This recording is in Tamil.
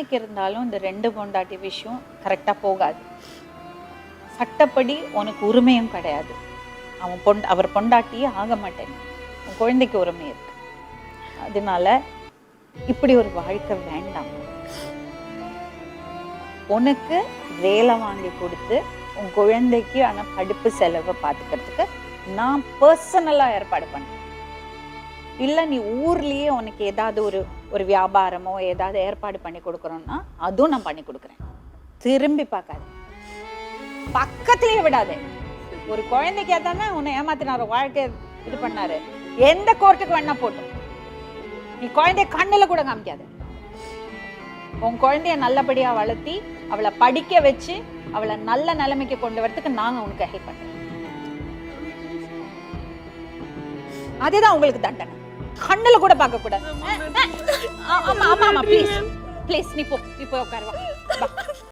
என்னைக்கு இருந்தாலும் இந்த ரெண்டு பொண்டாட்டி விஷயம் கரெக்டாக போகாது. சட்டப்படி உனக்கு உரிமையும் கிடையாது. அவன் பொண் அவர் பொண்டாட்டியே ஆக மாட்டேன். உன் குழந்தைக்கு உரிமை இருக்கு. அதனால இப்படி ஒரு வாழ்க்கை வேண்டாம். உனக்கு வேலை வாங்கி கொடுத்து உன் குழந்தைக்கு ஆனால் படிப்பு செலவை பார்த்துக்கிறதுக்கு நான் பர்சனலாக ஏற்பாடு பண்ணேன். இல்லை நீ ஊர்லேயே உனக்கு ஏதாவது ஒரு ஒரு வியாபாரமோ ஏதாவது ஏற்பாடு பண்ணி கொடுக்குறோன்னா அதுவும் நான் பண்ணி கொடுக்குறேன். திரும்பி பார்க்காது. பக்கத்துலயே விடாது. ஒரு குழந்தைக்கு தானே உன்னை ஏமாத்தினாரு வாழ்க்கை இது பண்ணாரு. எந்த கோர்ட்டுக்கு வேணா போட்டும். நீ குழந்தைய கண்ணுல கூட காமிக்காது. உன் குழந்தைய நல்லபடியா வளர்த்தி அவளை படிக்க வச்சு அவளை நல்ல நிலைமைக்கு கொண்டு வரதுக்கு நாங்க உனக்கு ஹெல்ப் பண்ணுறோம் அதுதான் உங்களுக்கு தண்டனை. கண்ணுல கூட பார்க்க கூடாது. ஆமா ஆமா ஆமா ப்ளீஸ் ப்ளீஸ் நீ போ நீ போய் உட்காரு வா வா.